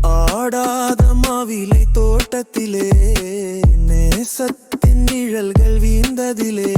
ஆடாத மாவிலை தோட்டத்திலே நேசத்தின் நிழல்கள் வீழ்ந்ததிலே.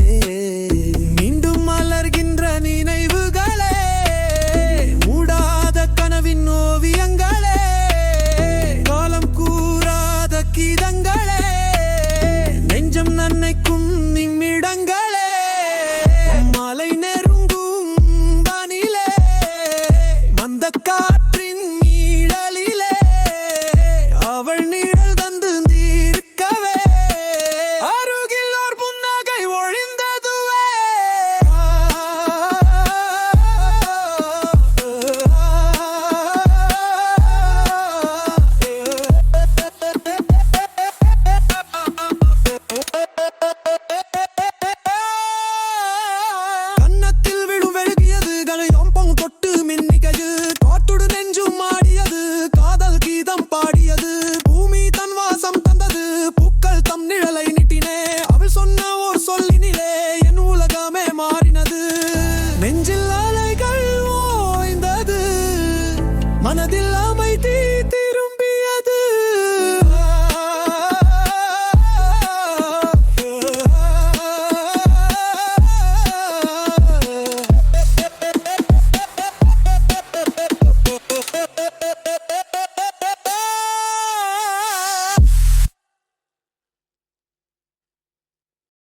மனதில்